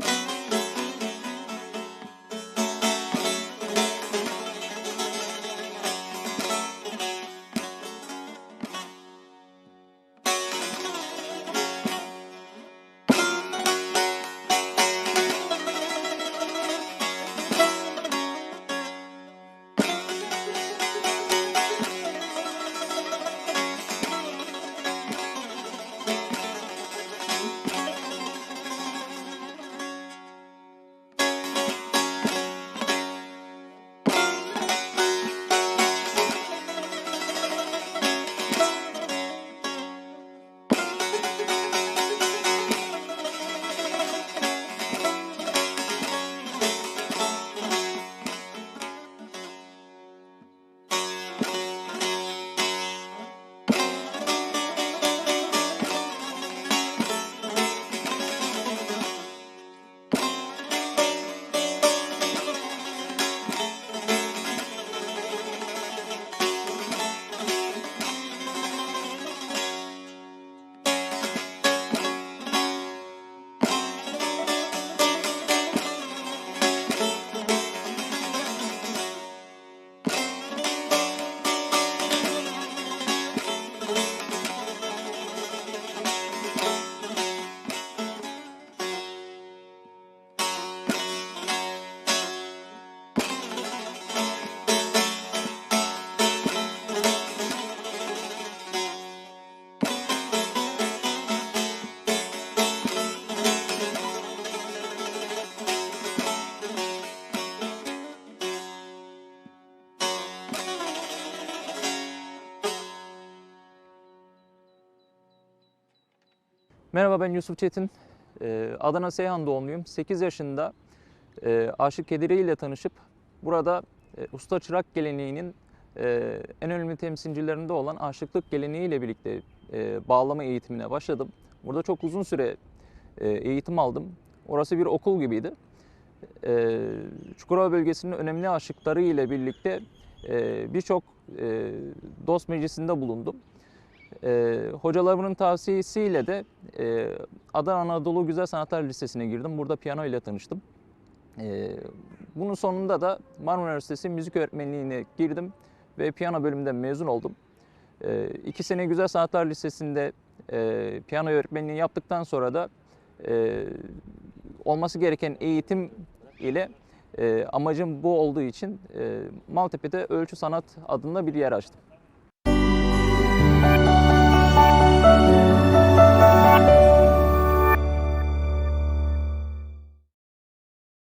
Bye. Merhaba ben Yusuf Çetin. Ee, Adana Seyhan doğumluyum. 8 yaşında e, Aşık Kediri ile tanışıp burada e, usta çırak geleneğinin e, en önemli temsilcilerinde olan aşıklık geleneği ile birlikte bağlama eğitimine başladım. Burada çok uzun süre eğitim aldım. Orası bir okul gibiydi. Çukurova bölgesinin önemli aşıkları ile birlikte birçok e, dost meclisinde bulundum. E, hocalarımın tavsiyesiyle de e, Adana Anadolu Güzel Sanatlar Lisesi'ne girdim. Burada piyano ile tanıştım. E, bunun sonunda da Marmara Üniversitesi Müzik Öğretmenliğine girdim ve piyano bölümünden mezun oldum. E, iki sene Güzel Sanatlar Lisesi'nde e, piyano öğretmenliği yaptıktan sonra da e, olması gereken eğitim ile e, amacım bu olduğu için e, Maltepe'de Ölçü Sanat adında bir yer açtım.